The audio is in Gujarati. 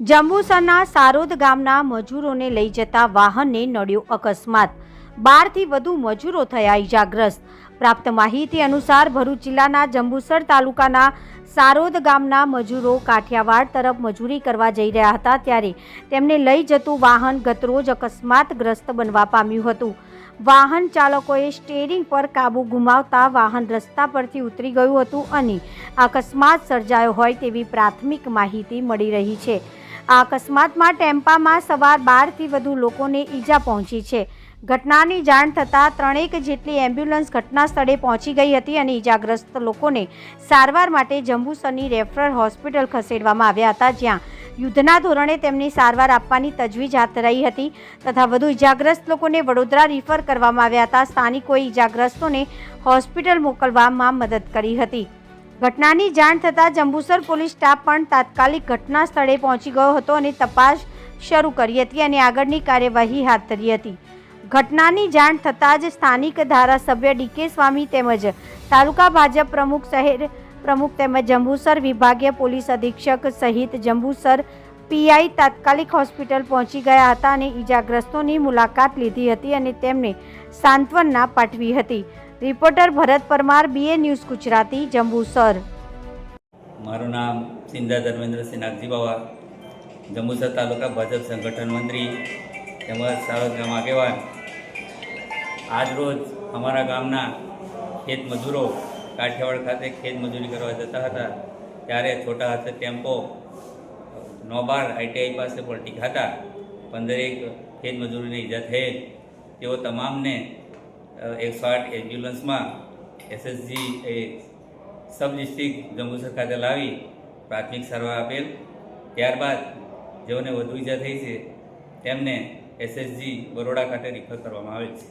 જંબુસરના સારોદ ગામના મજૂરોને લઈ જતા વાહનને નડ્યો અકસ્માત. બારથી વધુ મજૂરો થયા ઇજાગ્રસ્ત પ્રાપ્ત માહિતી અનુસાર ભરૂચ જિલ્લાના જંબુસર તાલુકાના સારોદ ગામના મજૂરો કાઠિયાવાડ તરફ મજૂરી કરવા જઈ રહ્યા હતા ત્યારે તેમને લઈ જતું વાહન ગતરોજ અકસ્માતગ્રસ્ત બનવા પામ્યું હતું. વાહન ચાલકોએ સ્ટેરિંગ પર કાબુ ગુમાવતા વાહન રસ્તા પરથી ઉતરી ગયું હતું અને અકસ્માત સર્જાયો હોય તેવી પ્રાથમિક માહિતી મળી રહી છે. આ અકસ્માતમાં ટેમ્પામાં સવાર બારથી વધુ લોકોને ઈજા પહોંચી છે. ઘટનાની જાણ થતાં ત્રણેક જેટલી એમ્બ્યુલન્સ ઘટના સ્થળે પહોંચી ગઈ હતી અને ઈજાગ્રસ્ત લોકોને સારવાર માટે જંબુસરની રેફરલ હોસ્પિટલ ખસેડવામાં આવ્યા હતા, જ્યાં યુદ્ધના ધોરણે તેમની સારવાર આપવાની તજવીજ હાથ ધરાઈ હતી તથા વધુ ઈજાગ્રસ્ત લોકોને વડોદરા રિફર કરવામાં આવ્યા હતા. સ્થાનિકોએ ઈજાગ્રસ્તોને હોસ્પિટલ મોકલવામાં મદદ કરી હતી. ઘટનાની જાણ થતાં જંબુસર પોલીસ સ્ટાફ પણ તાત્કાલિક ઘટના સ્થળે પહોંચી ગયો હતો અને તપાસ શરૂ કરી હતી અને આગળની કાર્યવાહી હાથ ધરી હતી. ઘટનાની જાણ થતાં જ સ્થાનિક ધારાસભ્ય ડીકે સ્વામી તેમજ તાલુકા ભાજપ પ્રમુખ શહેર પ્રમુખ તેમજ જંબુસર વિભાગીય પોલીસ અધિક્ષક સહિત જંબુસર પીઆઈ તાત્કાલિક હોસ્પિટલ પહોંચી ગયા હતા અને ઈજાગ્રસ્તોની મુલાકાત લીધી હતી અને તેમને સાંત્વના પાઠવી હતી. Reporter Bharat Parmar BA news Gujarati Jambusar મારું નામ સિંધા ધર્મેન્દ્રસિંહ નાગજી જંબુસર તાલુકા ભાજપ સંગઠન મંત્રી તેમજ સાવજ ગામ આગેવાન આજરોજ અમારા ગામના ખેત મજૂરો કાઠિયાવાડ ખાતે ખેત મજૂરી કરવા જતા હતા. ત્યારે છોટા હાથે ટેમ્પો નોબાર આઈટીઆઈ પાસે પલટી ખાતા પંદરેક ખેત મજૂરોને ઈજા થયેલ. તેઓ તમામને એકસો આઠ એમ્બ્યુલન્સમાં એસએસજી એ સબ ડિસ્ટ્રિક્ટ જંબુસર ખાતે લાવી પ્રાથમિક સારવાર આપેલ. ત્યારબાદ જેઓને વધુ ઈજા થઈ છે, તેમને એસએસજી બરોડા ખાતે રિફર કરવામાં આવેલ છે.